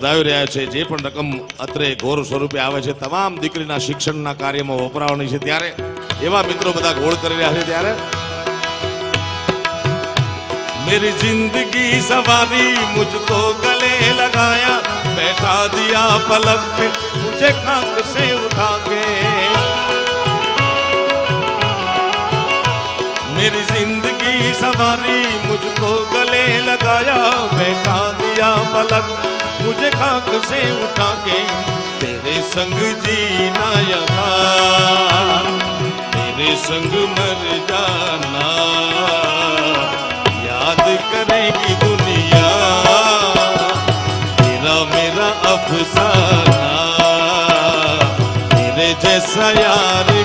બતાવી રહ્યા છે જે પણ રકમ અત્રે ઘોર સ્વરૂપે આવે છે તમામ દીકરીના શિક્ષણના કાર્યમાં વપરાવાની છે ત્યારે એવા મિત્રો બધા ગોળ કરી રહ્યા છે ત્યારે मेरी जिंदगी सवारी मुझको गले लगाया बैठा दिया पलक पे मुझे खाक से उठा के मेरी जिंदगी सवारी मुझको गले लगाया बैठा दिया पलक मुझे खाक से उठा के तेरे संग जीना यहाँ तेरे संग मर जाना याद करेगी दुनिया तेरा मेरा अफसाना तेरे जैसा यार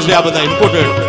છે આ બધા ઇમ્પોર્ટેડ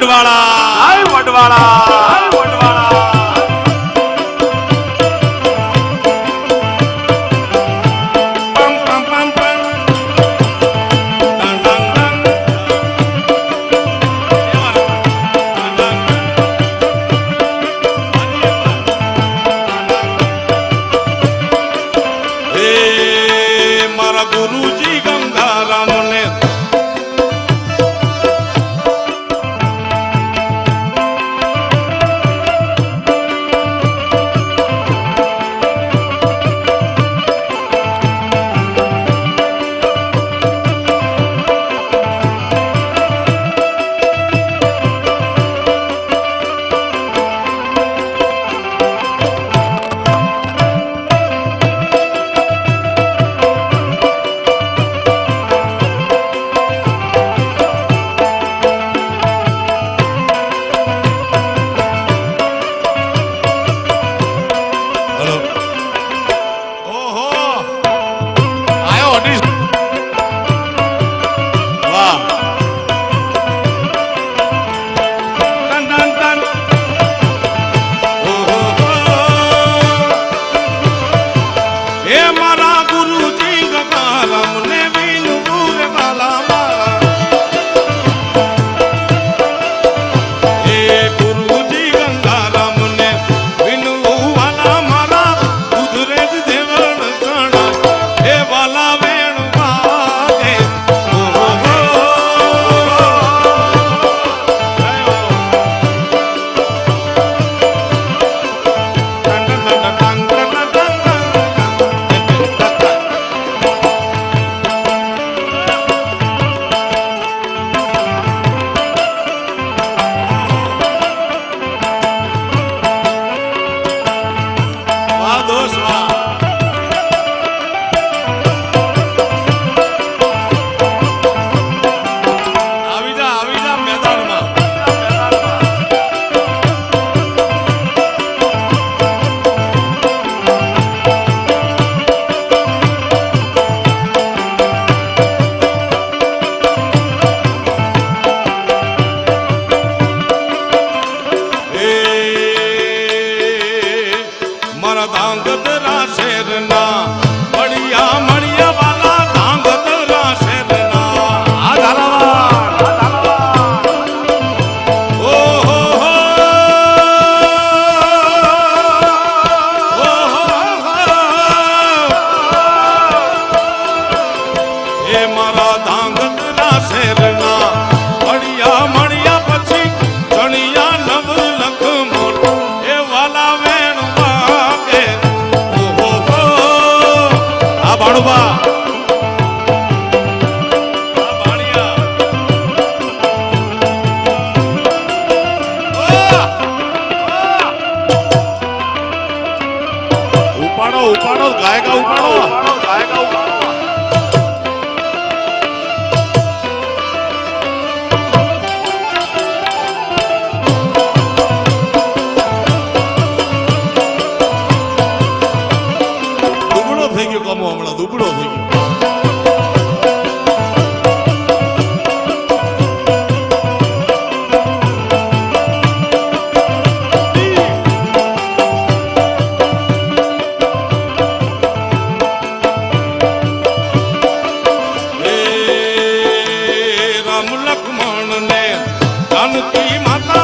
વડવાળા વડવાળા. ઉપાડો ઉપાડો ગાયકા ઉપાડો. ગાયકા ઉપાડો ਅਗਮਣ ਲੈ। ਤਨ ਕੀ ਮਾਤਾ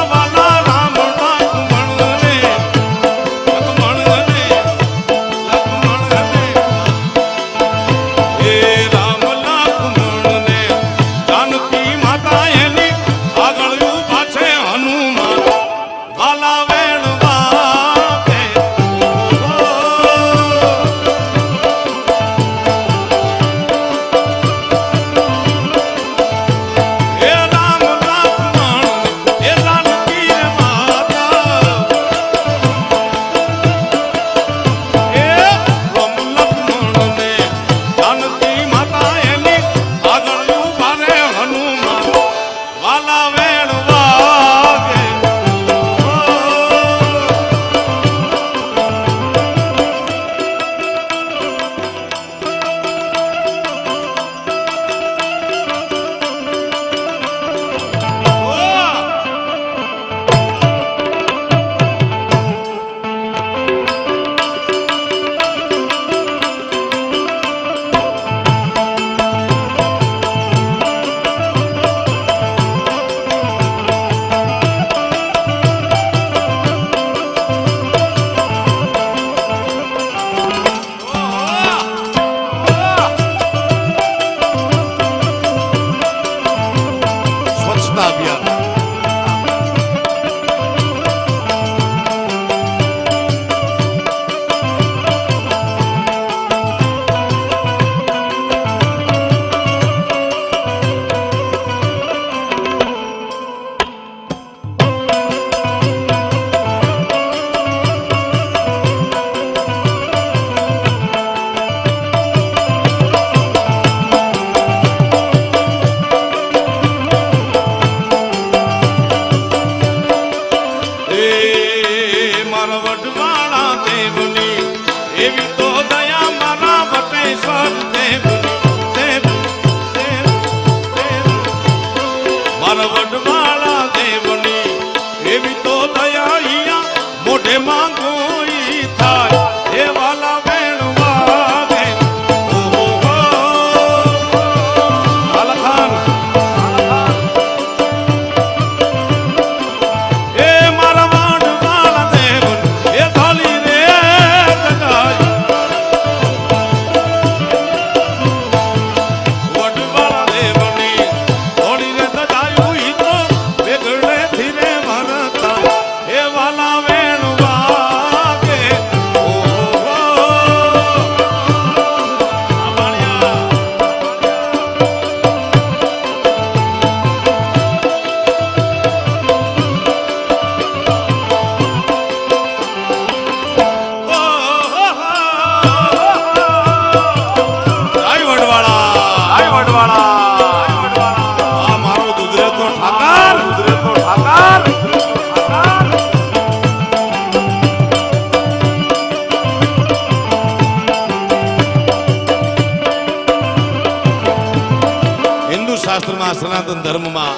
માં સનાતન ધર્મમાં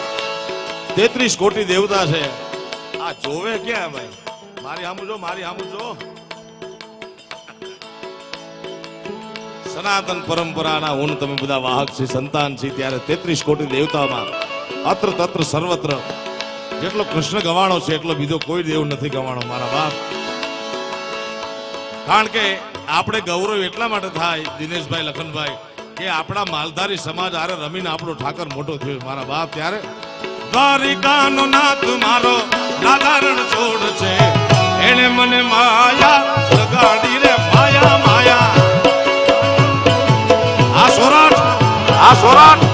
તેત્રીસ કોટી દેવતા છે. આ જોવે ક્યાં ભાઈ? મારી સામું મારી સામું સનાતન પરંપરાના હું તમે બધા વાહક છે, સંતાન છે, ત્યારે તેત્રીસ કોટી દેવતામાં અત્ર તત્ર સર્વત્ર. જેટલો કૃષ્ણ ગવાણો છે, એટલો બીજો કોઈ દેવ નથી ગવાણો, મારા બાપ. કારણ કે આપણે ગૌરવ એટલા માટે થાય, દિનેશભાઈ, લખનભાઈ કે આપણા માલધારી સમાજ આરે રમીને આપણો ઠાકર મોટો થયો મારા બાપ ત્યારે, દ્વારિકાનો નાથ મારો નાદારણ છોડ છે. એને મને માયા લગાડી રે, માયા માયા. આ સોરાટ આ સોરાટ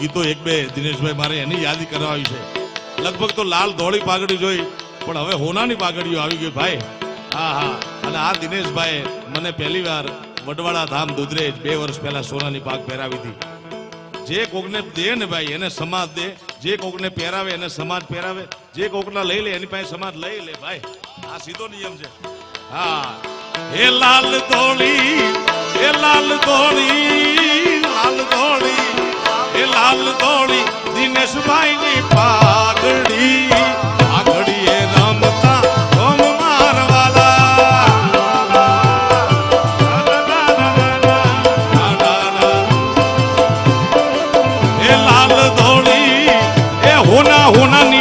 ગીતો એક બે દિનેશભાઈ મારે એની યાદી કરાવી છે. લગભગ તો લાલ ધોળી પાઘડી જોઈ, પણ હવે હોનાની પાઘડીઓ આવી ગઈ ભાઈ. હા હા. અને આ દિનેશભાઈ મને પહેલી વાર વડવાળા ધામ દુધરેજ બે વર્ષ પહેલા સોનાની પાક પહેરાવી હતી. જે કોકને દે ને ભાઈ, એને સમાજ દે. જે કોકને પહેરાવે, એને સમાજ પહેરાવે. જે કોકના લઈ લે, એની પાસે સમાજ લઈ લે ભાઈ. આ સીધો નિયમ છે. હા. હે લાલ ધોળી, હે લાલ ધોળી લાલ ધોળી. હે લાલ ધોળી દિનેશભાઈ ની પાઘડી. પાઘડી એ રમતા ગમ મારવાલા. એ લાલ એ હોના હોનાની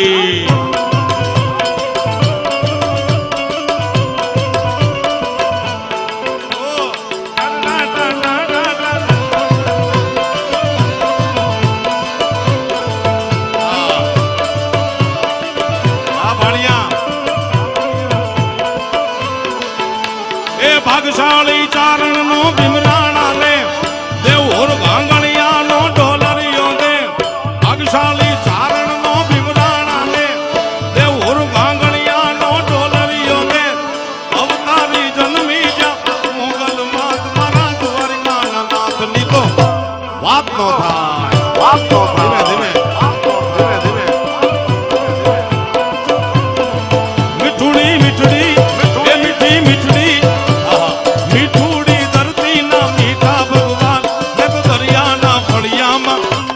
એ ભાગશાળી ચારણ નો ભીમરાણા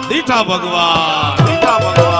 દીઠા ભગવાન દીઠા ભગવાન.